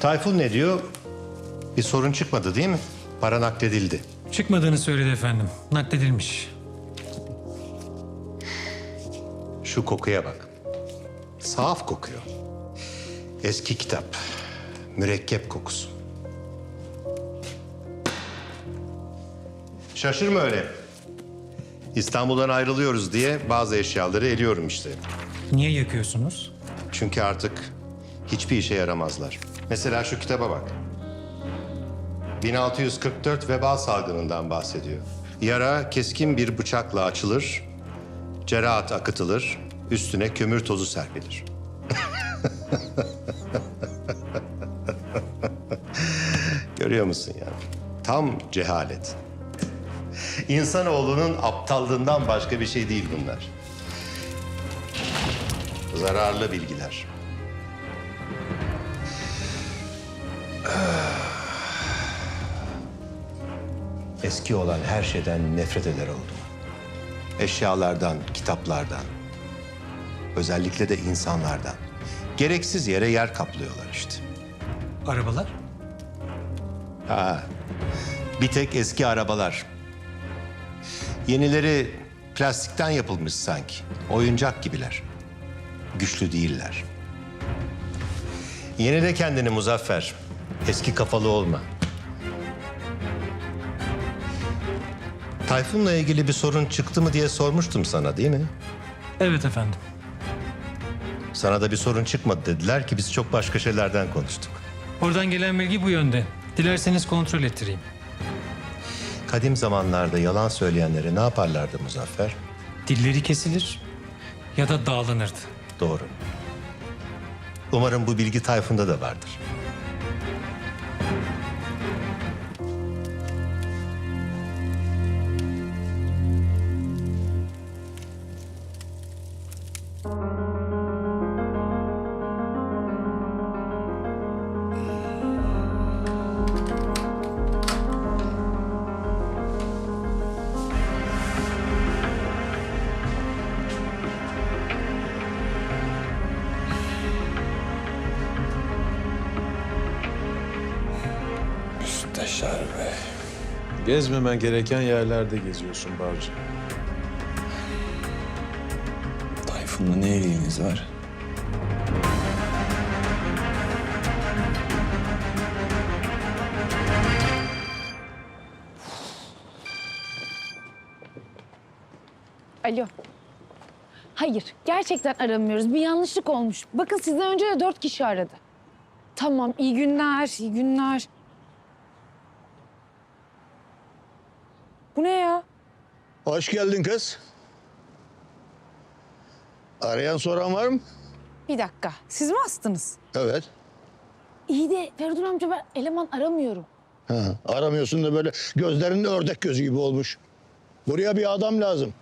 Tayfun ne diyor? Bir sorun çıkmadı değil mi? Para nakledildi. Çıkmadığını söyledi efendim. Nakledilmiş. Şu kokuya bak. Saf kokuyor. Eski kitap. Mürekkep kokusu. Şaşırma öyle. İstanbul'dan ayrılıyoruz diye bazı eşyaları eliyorum işte. Niye yakıyorsunuz? Çünkü artık hiçbir işe yaramazlar. Mesela şu kitaba bak. 1644 veba salgınından bahsediyor. Yara keskin bir bıçakla açılır, cerahat akıtılır, üstüne kömür tozu serpilir. Görüyor musun ya? Tam cehalet. İnsanoğlunun aptallığından başka bir şey değil bunlar. Zararlı bilgiler. Eski olan her şeyden nefret eder oldum. Eşyalardan, kitaplardan. Özellikle de insanlardan. Gereksiz yere yer kaplıyorlar işte. Arabalar? Ha, bir tek eski arabalar. Yenileri plastikten yapılmış sanki. Oyuncak gibiler. Güçlü değiller. Yenile kendini Muzaffer. Eski kafalı olma. Tayfun'la ilgili bir sorun çıktı mı diye sormuştum sana değil mi? Evet efendim. Sana da bir sorun çıkmadı dediler ki biz çok başka şeylerden konuştuk. Oradan gelen bilgi bu yönde. Dilerseniz kontrol ettireyim. Kadim zamanlarda yalan söyleyenlere ne yaparlardı Muzaffer? Dilleri kesilir ya da dağlanırdı. Doğru. Umarım bu bilgi Tayfun'da da vardır. Müsteşar Bey. Gezmemen gereken yerlerde geziyorsun Barcı. Tayfun'la ne ilginiz var? Alo. Hayır, gerçekten aramıyoruz. Bir yanlışlık olmuş. Bakın sizden önce de dört kişi aradı. Tamam, iyi günler, iyi günler. Bu ne ya? Hoş geldin kız. Arayan soran var mı? Bir dakika, siz mi astınız? Evet. İyi de Feridun amca ben eleman aramıyorum. Ha, aramıyorsun da böyle gözlerin ördek gözü gibi olmuş. Buraya bir adam lazım.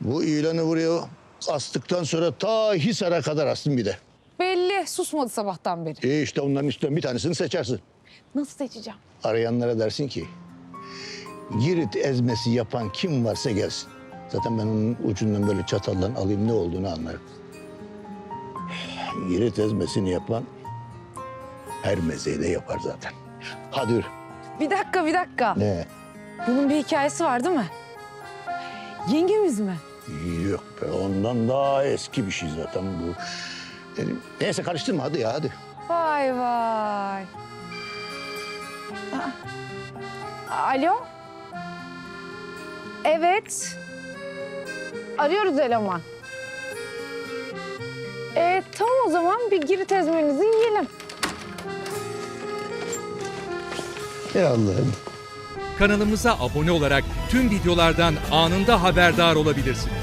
Bu ilanı buraya astıktan sonra ta Hisar'a kadar astım bir de. Belli, susmadı sabahtan beri. İyi işte onların üstünden bir tanesini seçersin. Nasıl seçeceğim? Arayanlara dersin ki... Girit ezmesi yapan kim varsa gelsin. Zaten ben onun ucundan böyle çatallan alayım ne olduğunu anlarım. Girit ezmesini yapan her mezeyi de yapar zaten. Hadi yürü. Bir dakika, bir dakika. Ne? Bunun bir hikayesi var değil mi? Yengemiz mi? Yok be ondan daha eski bir şey zaten bu. Neyse karıştırma hadi ya hadi. Vay vay. Aa. Alo? Evet. Arıyoruz eleman. Ee, tamam o zaman bir girit ezmenizi yiyelim. Ya Allah'ım. Kanalımıza abone olarak tüm videolardan anında haberdar olabilirsiniz.